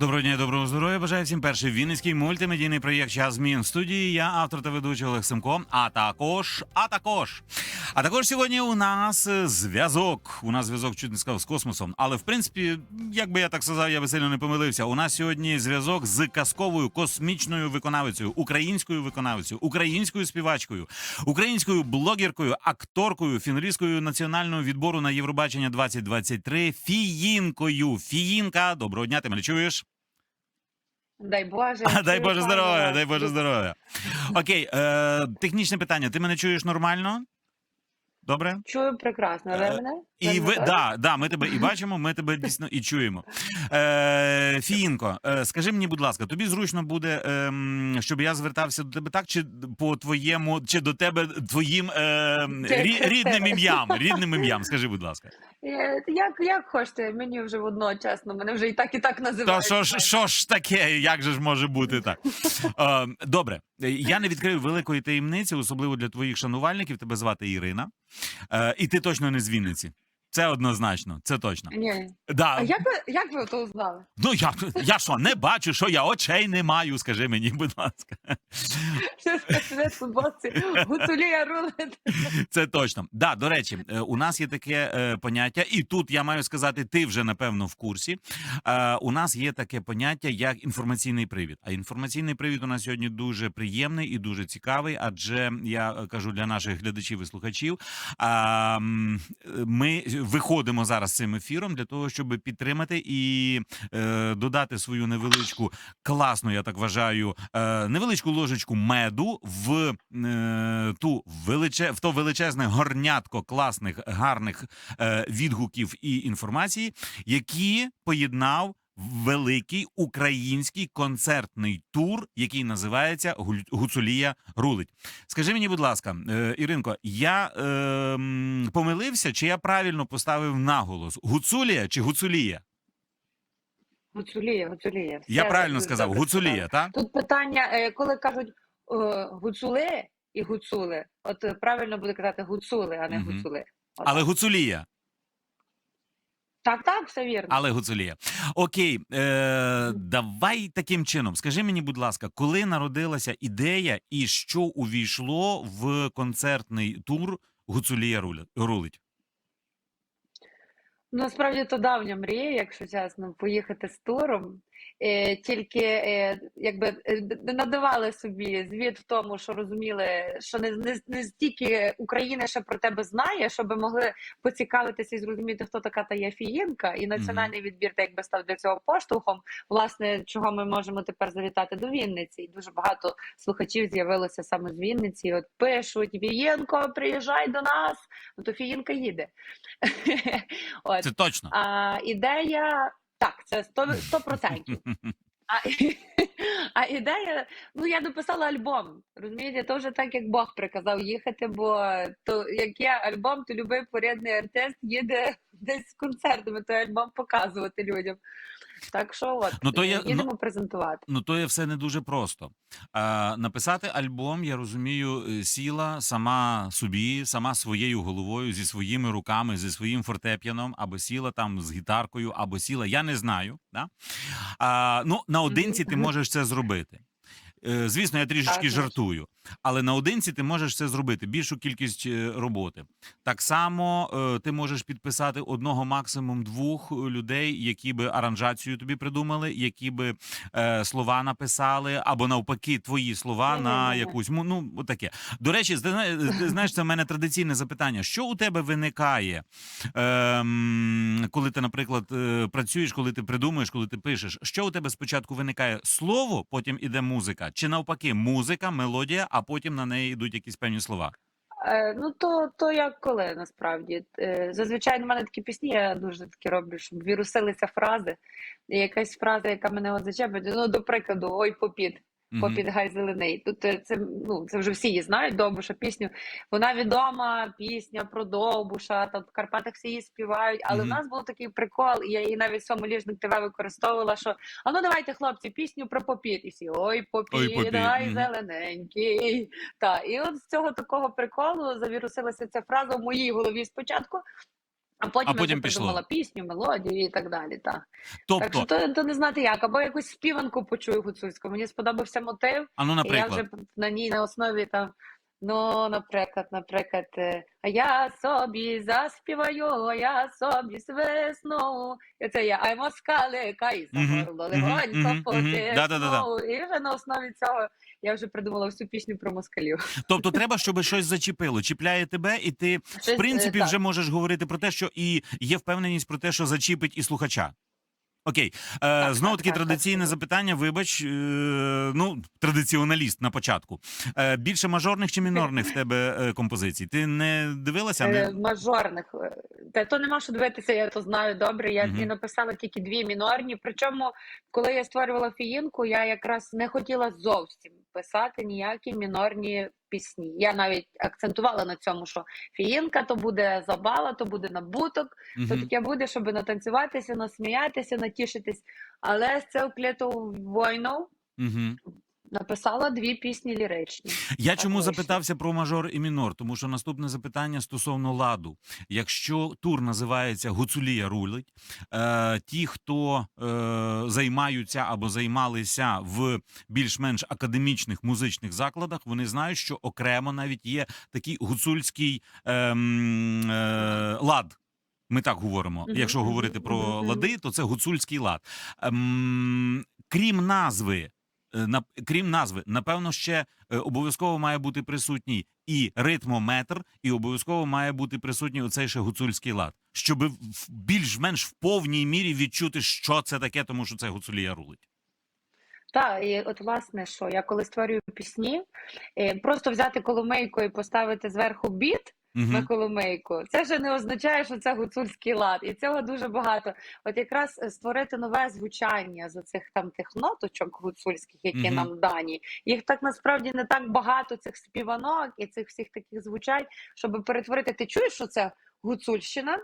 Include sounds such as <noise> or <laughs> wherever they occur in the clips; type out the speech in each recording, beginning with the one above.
Доброго дня, доброго здоров'я. Бажаю всім перший вінницький мультимедійний проєкт Час змін в студії. Я автор та ведучий Олег Семко. А також, а також, а також сьогодні у нас зв'язок. У нас зв'язок чуть не сказав з космосом. Але в принципі, як би я так сказав, я би сильно не помилився. У нас сьогодні зв'язок з казковою космічною виконавицею, українською виконавицею, українською співачкою, українською блогеркою, акторкою, фіналісткою національного відбору на Євробачення 2023 Фіїнкою. Фіїнка, доброго дня, ти мене чуєш? Дай Боже. А, <laughs> дай Боже здоров'я, дай Боже здоров'я. Окей, е, технічне питання. Ти мене чуєш нормально? Добре? Чую прекрасно. Ви Е, мене? І Ви да, да, ми тебе і бачимо, ми тебе дійсно і чуємо. Е, Фіїнко, е, скажи мені, будь ласка, тобі зручно буде, ем, щоб я звертався до тебе так, чи по твоєму, чи до тебе твоїм Чи рі- рідним ім'ям? <laughs> Рідним ім'ям, скажи, будь ласка. Е, Як, як хочете, мені вже одно, чесно, мене вже і так, і так Та називають. що ж, що ж таке? Як же ж може бути так? <laughs> Е, добре, я не відкрию великої таємниці, особливо для твоїх шанувальників. Тебе звати Ірина. Е, і ти точно не з Вінниці. Це однозначно, це точно. Ні. Да. А як ви, як ви то знали? Ну я, я що, не бачу, що я очей не маю, скажи мені, будь ласка. Це точно. Да, до речі, е, у нас є таке е, поняття, і тут я маю сказати, ти вже напевно в курсі. Е, у нас є таке поняття як інформаційний привід. А інформаційний привід у нас сьогодні дуже приємний і дуже цікавий, адже я кажу для наших глядачів і слухачів. Ми виходимо зараз цим ефіром для того, щоб підтримати і е, додати свою невеличку класну, я так вважаю, е, невеличку ложечку меду в е, ту величе, в то величезне горнятко класних гарних е, відгуків і інформації, які поєднав. Великий український концертний тур, який називається Гуцулія рулить. Скажи мені, будь ласка, е, Іринко, я е, помилився, чи я правильно поставив наголос? Гуцулія чи Гуцулія? Гуцулія, гуцулія. Я правильно сказав, добре Гуцулія, так? Тут питання, е, коли кажуть е, гуцули і гуцули, от правильно буде казати гуцули, а не Мгм. гуцули. От Але. Гуцулія. Так, так, все вірно. Але Гуцулія. Окей, е, давай таким чином. Скажи мені, будь ласка, коли народилася ідея і що увійшло в концертний тур Гуцулія руля- рулить? Насправді то давня мрія, якщо чесно, поїхати з туром. Е, тільки е, якби е, надавали собі звіт в тому, що розуміли, що не, не, не стільки Україна ще про тебе знає, щоб могли поцікавитися і зрозуміти, хто така та є фіїнка, і національний відбір так якби став для цього поштовхом. Власне, чого ми можемо тепер завітати до Вінниці. І дуже багато слухачів з'явилося саме з Вінниці. От пишуть: Фієнко, приїжджай до нас. Ну то Фіїнка їде. <laughs> Це точно. А ідея це 100%. 100%. <laughs> А, <laughs> а ідея, ну я дописала альбом. Розумієте, то вже так, як Бог приказав їхати, бо то як є альбом, то любий порядний артист їде <laughs> десь з концертами той альбом показувати людям. Так що от Ну, то є- їдемо презентувати. Ну, то є все не дуже просто. А, написати альбом, я розумію, е, сіла сама собі, сама своєю головою, зі своїми руками, зі своїм фортепіаном, або сіла там з гітаркою, або сіла. Я не знаю. Да? А, ну, наодинці ти можеш це зробити. Е, Звісно, я трішечки Так, жартую, але наодинці ти можеш це зробити більшу кількість е, роботи. Так само е, ти можеш підписати одного, максимум двох людей, які би аранжацію тобі придумали, які би слова написали, або навпаки, твої слова на якусь ну отаке. До речі, знаєш, це в мене традиційне запитання. Що у тебе виникає, ем, коли ти, наприклад, працюєш, коли ти придумуєш, коли ти пишеш? Що у тебе спочатку виникає слово, потім іде музика, чи навпаки, музика, мелодія, а потім на неї йдуть якісь певні слова? Е, ну то, то як коли насправді. Е, зазвичай на мене такі пісні, я дуже такі роблю, щоб вірусилися фрази. І якась фраза, яка мене от зачепить, ну, до прикладу, ой, попід. Попід гай зелений. Тут е, це ну це вже всі її знають Довбуша пісню. Вона відома пісня про Довбуша. Там в Карпатах всі її співають. Але Мгм. в нас був такий прикол, і я її навіть в своєму ліжник ТВ використовувала. Що а ну давайте, хлопці, пісню про попід. І всі ой, попід, Ой, попід, гай мгм. зелененький. Та і от з цього такого приколу завірусилася ця фраза в моїй голові спочатку. А потім, А потім пішло. придумала пісню, мелодію і так далі. Та. Тобто, так що то, то не знати як, або якусь співанку почую гуцульську. Мені сподобався мотив, а ну, і я вже на ній на основі там. Ну, наприклад, наприклад, е, а я собі заспіваю, а я собі свисну. І це я, ай москали, кай за Мгм, горло, легонько потисну. І вже на основі цього я вже придумала всю пісню про москалів. Тобто, треба, щоб щось зачепило. Чіпляє тебе, і ти, в е, принципі, вже можеш говорити про те, що і є впевненість про те, що зачіпить і слухача. Окей, е, знову так, таки традиційне запитання. Вибач, е, ну традиціоналіст на початку. Е, більше мажорних чи мінорних в тебе е, композицій? Ти не дивилася? Е, мажорних. е, Та то нема що дивитися, я то знаю добре. Я угу. написала тільки дві мінорні. Причому, коли я створювала фіїнку, я якраз не хотіла зовсім писати ніякі мінорні пісні. Я навіть акцентувала на цьому, що фіїнка то буде забава, то буде набуток, то таке буде, щоб натанцюватися, насміятися, натішитись. Але з цього кліту війну Мгм. Написала дві пісні ліричні. Я чому вийшло. запитався про мажор і мінор? Тому що наступне запитання стосовно ладу. Якщо тур називається Гуцулія рулить, е, ті, хто е, займаються або займалися в більш-менш академічних музичних закладах, вони знають, що окремо навіть є такий гуцульський ем, е, лад. Ми так говоримо. Якщо говорити про лади, то це гуцульський лад. Ем, крім назви, е, на крім назви, напевно, ще е, обов'язково має бути присутній і ритмометр, і обов'язково має бути присутній оцей ще гуцульський лад, щоб більш-менш в повній мірі відчути, що це таке, тому що це гуцулія рулить. Так, і от власне, що я коли створюю пісні, е, просто взяти коломийку і поставити зверху біт на коломийку, це вже не означає, що це гуцульський лад, і цього дуже багато. От якраз е, створити нове звучання за цих там тих ноточок гуцульських, які нам дані. Їх так насправді не так багато цих співанок і цих всіх таких звучань, щоб перетворити. Ти чуєш, що це гуцульщина?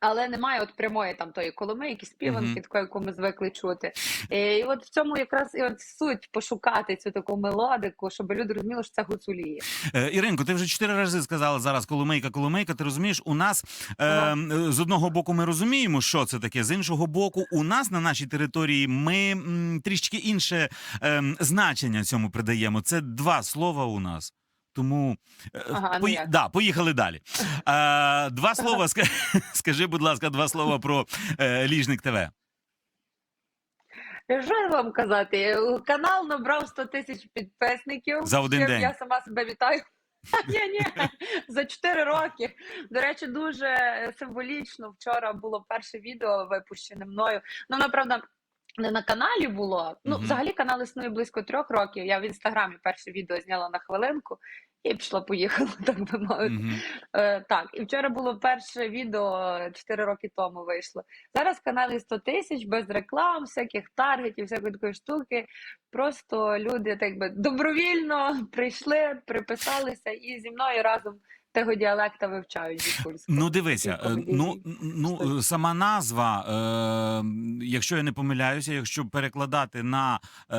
Але немає от прямої там тої коломийки, співанки, такої, яку ми звикли чути. І от в цьому якраз і от суть пошукати цю таку мелодику, щоб люди розуміли, що це гуцуліє. Е, Іринко, ти вже чотири рази сказала зараз коломийка, коломийка. Ти розумієш, у нас е, м, з одного боку ми розуміємо, що це таке. З іншого боку, у нас на нашій території ми м, трішки інше ем, значення цьому придаємо. Це два слова у нас. Тому е, Ага, ну пої- да, поїхали далі. <laughs> Е, два слова, <laughs> скажи, будь ласка, два слова про е, Ліжник ТВ. Що вам казати? Канал набрав 100 тисяч підписників. За один Чим день. Я сама себе вітаю. <laughs> Ні, ні, за 4 роки. До речі, дуже символічно. Вчора було перше відео випущене мною. Ну, воно, правда, не на каналі було. Ну, Мгм. взагалі канал існує близько трьох років. Я в інстаграмі перше відео зняла на хвилинку і пішла, поїхала, <laughs> так би мовити. Мгм. Е, так, і вчора було перше відео 4 роки тому вийшло. Зараз канали 100 тисяч без реклам, всяких таргетів, всякої такої штуки. Просто люди так би добровільно <laughs> прийшли, приписалися і зі мною разом того діалекта вивчають гуцульську. Ну, дивися, е, ну, ну е, сама назва, е, якщо я не помиляюся, якщо перекладати на е,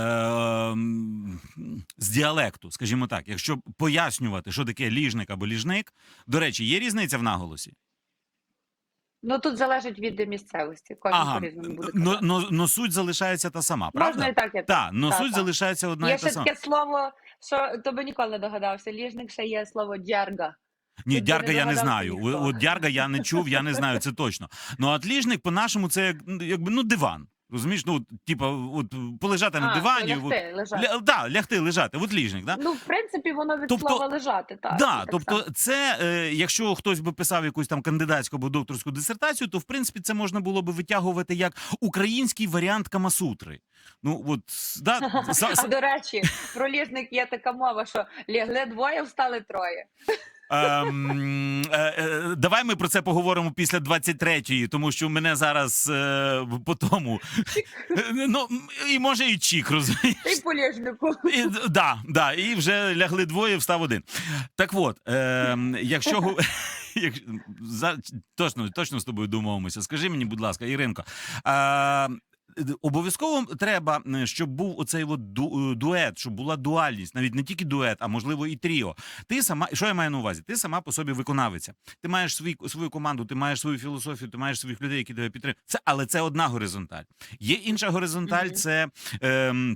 з діалекту, скажімо так, якщо пояснювати, що таке ліжник або ліжник, до речі, є різниця в наголосі? Ну тут залежить від місцевості. Кожен Ага, по-різному буде но, но, но суть залишається та сама, Можна і так, і так. Так, но Та, суть та. залишається одна Є і та ще сама. таке слово, що то би ніколи не догадався. Ліжник ще є слово дярга. Ні, дярга я не знаю. От дярга я не чув, я не знаю, це точно. Ну, а ліжник по-нашому це як, ну, якби ну диван. Розумієш, ну, типа, от полежати на дивані, то от, лежати. ля, да, лягти, лежати, от ліжник, да? Ну, в принципі, воно від Тобто- слова лежати, так. да, так тобто, само. це е, якщо хтось би писав якусь там кандидатську або докторську дисертацію, то в принципі це можна було би витягувати як український варіант Камасутри. Ну от да, <laughs> А до речі, про ліжник є така мова, що лягли двоє, встали троє. Ем, е, е, давай ми про це поговоримо після 23-ї, тому що мене зараз е, по тому. Ну, і може і чік, розумієш? І по ліжнику. І, да, да, і вже лягли двоє, встав один. Так от, е, якщо го- <laughs> як, за, точно, точно з тобою домовимося. Скажи мені, будь ласка, Іринко, е, обов'язково треба, е, щоб був оцей от е, дует, щоб була дуальність, навіть не тільки дует, а можливо і тріо. Ти сама, що я маю на увазі? Ти сама по собі виконавиця. Ти маєш свій, свою команду, ти маєш свою філософію, ти маєш своїх людей, які тебе підтримують. Це, але це одна горизонталь. Є інша горизонталь, це. Е,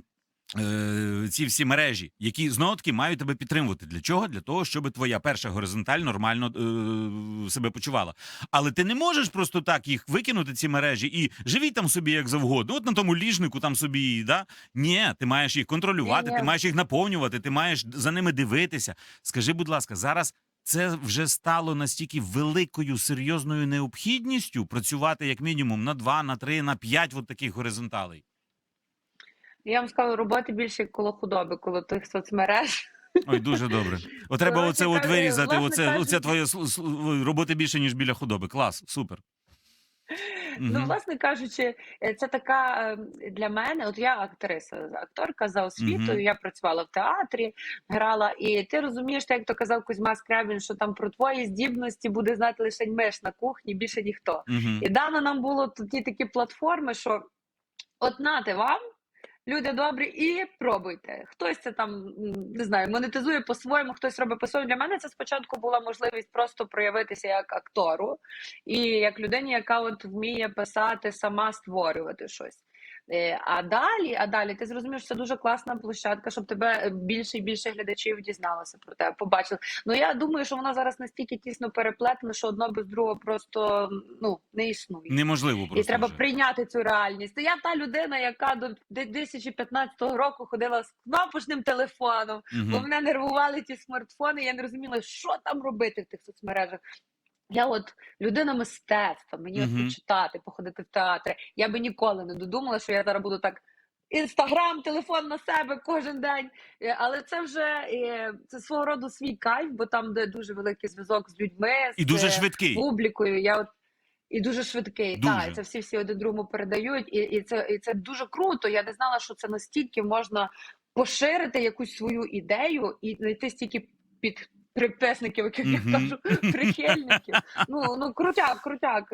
Ці всі мережі, які знову таки мають тебе підтримувати. Для чого? Для того, щоб твоя перша горизонталь нормально е, себе почувала. Але ти не можеш просто так їх викинути, ці мережі, і живі там собі як завгодно. От на тому ліжнику там собі, да? Ні, ти маєш їх контролювати, Ні-ні. ти маєш їх наповнювати, ти маєш за ними дивитися. Скажи, будь ласка, зараз. Це вже стало настільки великою серйозною необхідністю працювати як мінімум на два, на три, на п'ять от таких горизонталей. Я вам скажу, роботи більше коло худоби, коло тих соцмереж. Ой, дуже добре. От треба оце от вирізати. Оце, кажучи- оце твоє роботи більше, ніж біля худоби. Клас, супер. Ну, власне кажучи, е, це така е, для мене. От я актриса, акторка за освітою. Я працювала в театрі, грала, і ти розумієш, як то казав Кузьма Скрябін, що там про твої здібності буде знати лише миш на кухні, більше ніхто. І дано нам було тоді такі платформи, що от нате вам. Люди добрі, і пробуйте. Хтось це там не знаю, монетизує по-своєму, хтось робить по-своєму. Для мене це спочатку була можливість просто проявитися як актору і як людині, яка от вміє писати, сама створювати щось. Е, А далі, а далі ти зрозумієш, це дуже класна площадка, щоб тебе е, більше і більше глядачів дізналося про тебе, побачили. Ну я думаю, що вона зараз настільки тісно переплетена, що одно без другого просто ну не існує. Неможливо просто. І треба вже. прийняти цю реальність. Я та людина, яка до 2015 року ходила з кнопочним телефоном, бо мене нервували ті смартфони. Я не розуміла, що там робити в тих соцмережах. Я от людина мистецтва, мені Мгм. от почитати, походити в театри. Я би ніколи не додумала, що я зараз буду так. Інстаграм, телефон на себе кожен день. Е, Але це вже е, це свого роду свій кайф, бо там де дуже великий зв'язок з людьми, І з дуже е, швидкий. публікою. Я от і дуже швидкий. Дуже. Так, це всі всі один другому передають, і, і це і це дуже круто. Я не знала, що це настільки можна поширити якусь свою ідею і знайти стільки під. Приписників, як я Мгм. кажу, прихильників. Ну ну крутяк, крутяк.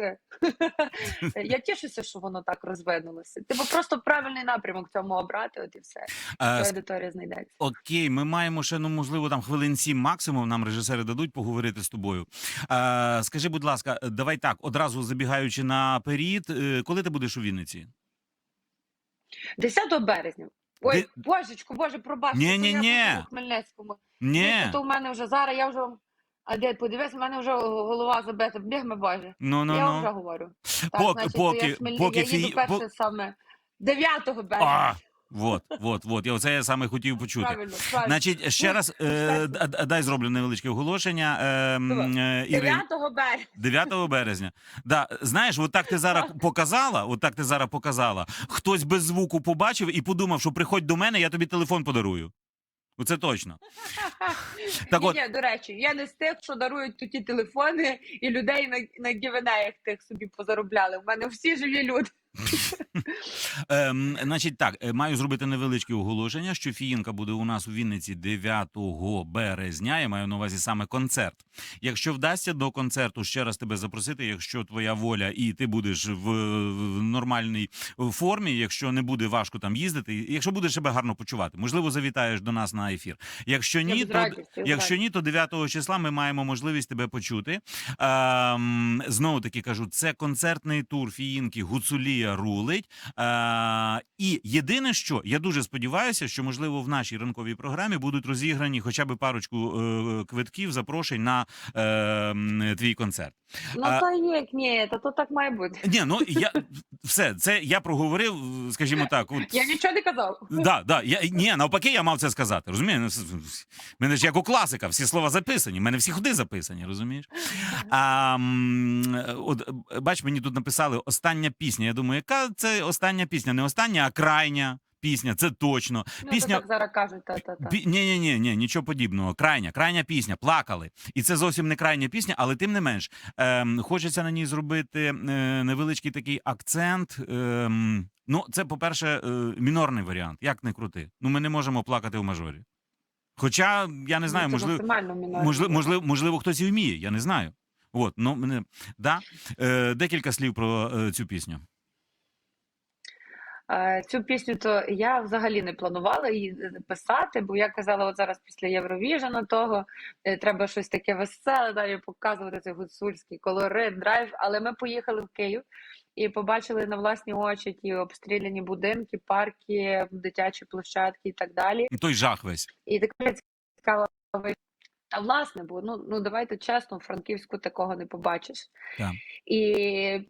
Я тішуся, що воно так розвинулося. Типу просто правильний напрямок цьому обрати, от і все. Аудиторія знайдеться. Окей, ми маємо ще ну можливо там хвилин сім максимум. Нам режисери дадуть поговорити з тобою. Е, скажи, будь ласка, давай так, одразу забігаючи наперед, е, коли ти будеш у Вінниці? 10 березня. Ой, Де- божечку, боже, пробачте, буду у Хмельницькому. Ні, то в мене вже зараз, я вже. А де подивись, в мене вже голова забита, біг ми боже. ну ну я вже ну. говорю. Поки- значить, то поки- я, Хмель... поки я їду фі- перше по- саме 9 березня. А, вот, вот, вот. Я оце я саме хотів почути. Правильно, правильно. Значить, ще раз е, д- д- дай зроблю невеличке оголошення. Е, м, е, Іри- 9 березня. 9 березня. Да, знаєш, от так ти зараз показала, от так ти зараз показала. Хтось без звуку побачив і подумав, що приходь до мене, я тобі телефон подарую. Оце точно. <laughs> Так ні, от- ні, до речі, я не з тих, що дарують тут ті телефони і людей на, на гівенеях тих собі позаробляли. У мене всі живі люди. <laughs> Ем, значить, так, е, маю зробити невеличке оголошення, що Фіїнка буде у нас у Вінниці 9 березня. Я маю на увазі саме концерт. Якщо вдасться до концерту ще раз тебе запросити, якщо твоя воля і ти будеш в, в нормальній формі, якщо не буде важко там їздити, і якщо будеш себе гарно почувати, можливо, завітаєш до нас на ефір. Якщо ні, то Якщо ні, то 9 числа ми маємо можливість тебе почути. Ем, знову таки кажу, це концертний тур фіїнки Гуцулія рулить. Е, і єдине, що я дуже сподіваюся, що можливо в нашій ранковій програмі будуть розіграні хоча б парочку е, квитків, запрошень на е, твій концерт. Ну то як ні, то, то так має бути. Ні, ну я <laughs> все це я проговорив, скажімо так. От, Я нічого не казав. Да, да. Я, ні, навпаки, я мав це сказати. Розумієш? Ну, Мене ж як у класика, всі слова записані, в мене всі ходи записані, розумієш? А, от, бач, мені тут написали остання пісня. Я думаю, яка це остання пісня? Не остання, а крайня пісня, це точно. Ну, Пісня. то так зараз кажуть, та-та-та. Пі... Ні, ні, ні, ні, нічого подібного. Крайня, крайня пісня, плакали. І це зовсім не крайня пісня, але тим не менш, ем, хочеться на ній зробити е, невеличкий такий акцент. Ем, ну, це, по-перше, е, мінорний варіант. Як не крути. Ну, ми не можемо плакати в мажорі. Хоча, я не знаю, Ну, можливо, можливо, можливо, можливо, хтось і вміє, я не знаю. От, ну, мене, да. е, декілька слів про е, цю пісню. Е, Цю пісню то я взагалі не планувала її е, писати, бо я казала, от зараз після Євровіжена того е, треба щось таке веселе, далі показувати цей гуцульський колорит, драйв. Але ми поїхали в Київ і побачили на власні очі ті обстріляні будинки, парки, дитячі площадки і так далі. І Той жах весь. І така цікава. Та власне, бо ну, ну давайте чесно, в Франківську такого не побачиш. Так. І,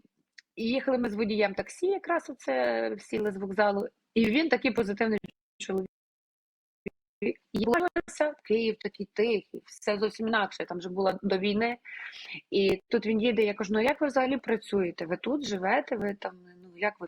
і їхали ми з водієм таксі, якраз оце сіли з вокзалу, і він такий позитивний чоловік. І Київ такий тихий, все зовсім інакше. Там вже була до війни. І тут він їде. Я кажу: ну як ви взагалі працюєте? Ви тут живете? Ви там ну як ви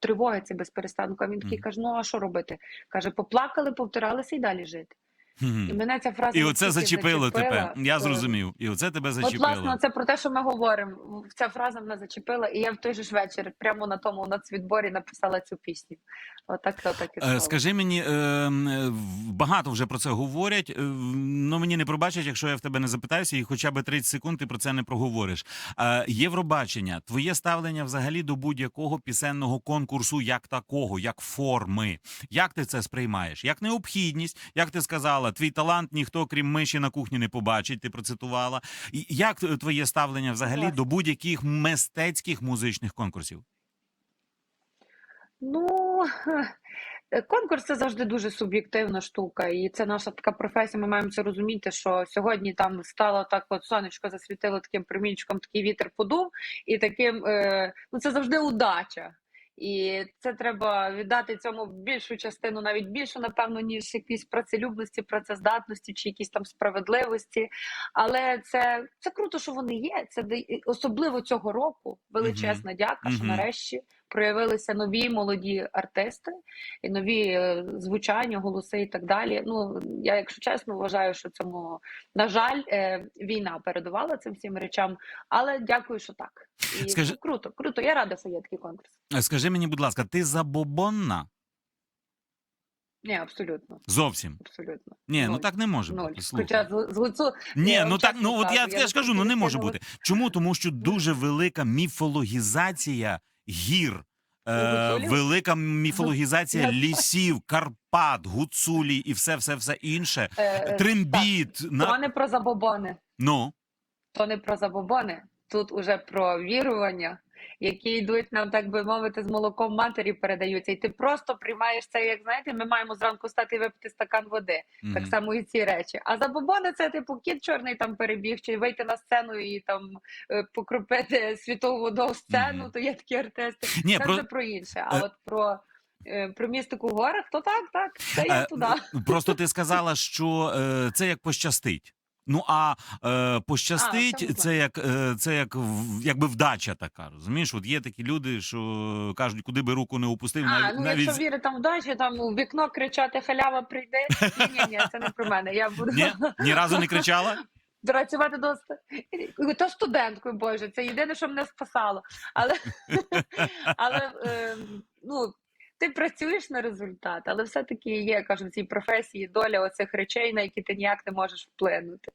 тривоги це без перестанку? А він такий каже: ну а що робити? Каже, поплакали, повтиралися і далі жити. І мене ця фраза І оце зачепило тебе. Я зрозумів. І оце тебе От, власне, це про те, що ми говоримо. Ця фраза мене зачепила, і я в той же ж вечір, прямо на тому нацвідборі, написала цю пісню. Отак, отак і Е, стало. Скажи мені, е, е, багато вже про це говорять. Ну мені не пробачать, якщо я в тебе не запитаюся, і хоча б 30 секунд ти про це не проговориш. Євробачення, твоє ставлення взагалі до будь-якого пісенного конкурсу, як такого, як форми. Як ти це сприймаєш? Як необхідність, як ти сказала, твій талант ніхто крім миші на кухні не побачить. Ти процитувала. І Як твоє ставлення взагалі Клас. до будь-яких мистецьких музичних конкурсів? Ну, <laughs> конкурс це завжди дуже суб'єктивна штука, і це наша така професія. Ми маємо це розуміти, що сьогодні там стало так, от сонечко засвітило таким промінчиком, такий вітер подув, і таким е, ну це завжди удача. І це треба віддати цьому більшу частину, навіть більшу, напевно, ніж якісь працелюбності, працездатності чи якісь там справедливості. Але це, це круто, що вони є. Це особливо цього року. Величезна дяка, що нарешті проявилися нові молоді артисти і нові е, звучання, голоси і так далі. Ну я, якщо чесно, вважаю, що цьому на жаль, е, війна передувала цим всім речам. Але дякую, що так. І Скажи- круто, круто. Я рада, що є такий конкурс. Е, Скажи мені, будь ласка, ти забобонна? Ні, абсолютно, Зовсім. абсолютно. Ні, ну так не може Нуль. бути. Слухай. Хоча з, гуцу Ні, ну так, ну от я, я ж кажу, ну не може бути. Чому? Тому що дуже велика міфологізація гір, е, велика міфологізація лісів, Карпат, гуцулі і все, все, все інше. Е, Трембіт. То На... не про забобони. Ну, то не про забобони, тут уже про вірування, які йдуть нам, так би мовити, з молоком матері передаються. І ти просто приймаєш це, як знаєте, ми маємо зранку стати і випити стакан води. Так само і ці речі. А забобони це типу кіт чорний там перебіг, чи вийти на сцену і там е, покропити світову воду в сцену, Мгм. то є такі артисти. Ні, Це про... вже про інше. А Е, от про. е, Про містику горах, то так, так, це я Е, туди. Просто ти сказала, що це як пощастить. Ну а е, пощастить, цьому це як е, це як в- якби вдача така. Розумієш? От є такі люди, що кажуть, куди би руку не опустив, А, навіть ну навіть якщо вірити там вдачі, там у вікно кричати халява прийде. Ні, ні, ні, це не про мене. Я буду ні, ні разу не кричала. <laughs> працювати до ст- то студенткою, боже, це єдине, що мене спасало. Але, <laughs> але е, ну, ти працюєш на результат, але все-таки є, кажу, в цій професії доля оцих речей, на які ти ніяк не можеш вплинути.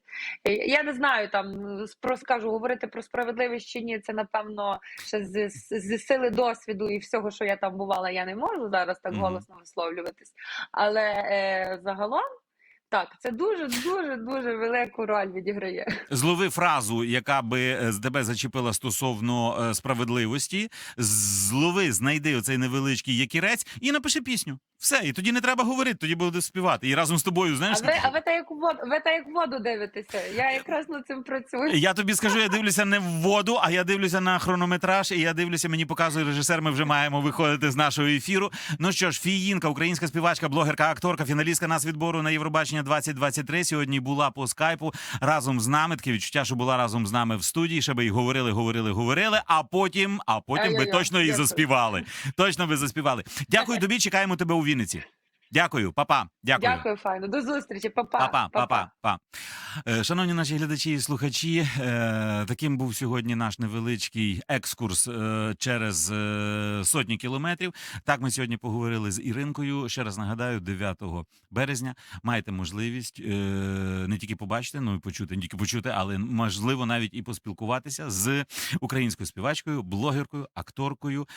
Е, Я не знаю, там про скажу, говорити про справедливість чи ні, це напевно ще з, з, з сили досвіду і всього, що я там бувала, я не можу зараз так голосно висловлюватись. Але е, загалом. Так, це дуже дуже дуже велику роль відіграє. Злови фразу, яка би е, з тебе зачепила стосовно е, справедливості. Злови, знайди оцей невеличкий якірець і напиши пісню. Все, і тоді не треба говорити, тоді буде співати. І разом з тобою, А знаєш, ви, а ви так як у воду, ви так як в воду дивитеся. Я якраз над цим працюю. я тобі скажу, я дивлюся не в воду, а я дивлюся на хронометраж, і я дивлюся, мені показує режисер. Ми вже маємо виходити з нашого ефіру. Ну що ж, Фіїнка, українська співачка, блогерка, акторка, фіналістка нас відбору на Євробачення 2023. Сьогодні була по скайпу разом з нами. Таке відчуття, що була разом з нами в студії. Ще би й говорили, говорили, говорили. А потім, а потім би точно і заспівали. Точно би заспівали. Дякую тобі. Чекаємо тебе у Вінниці. Дякую, папа. Дякую. Дякую, файно. До зустрічі, папа. Папа, Па-па, па-па, па. Е, Шановні наші глядачі і слухачі, е, таким був сьогодні наш невеличкий екскурс е, через сотні кілометрів. Так ми сьогодні поговорили з Іринкою. Ще раз нагадаю, 9 березня маєте можливість не тільки побачити, ну і почути, не тільки почути, але можливо навіть і поспілкуватися з українською співачкою, блогеркою, акторкою,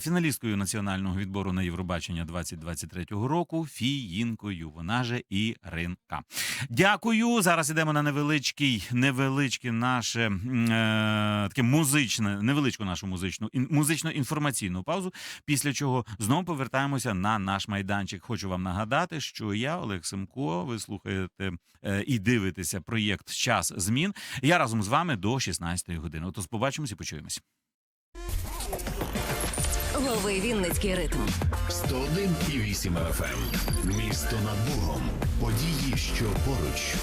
фіналісткою національного відбору на Євробачення 2023 року Фіїнкою. Вона же Іринка. Дякую. Зараз ідемо на невеличкий, невеличке наше е, таке музичне, невеличку нашу музичну ін, музично-інформаційну паузу. Після чого знову повертаємося на наш майданчик. Хочу вам нагадати, що я, Олег Семко, ви слухаєте е, і дивитеся проєкт Час змін. Я разом з вами до 16 години. Отож, побачимось і почуємось. Лови Вінницький ритм. 101,8 FM. Місто над Богом. Події, що поруч.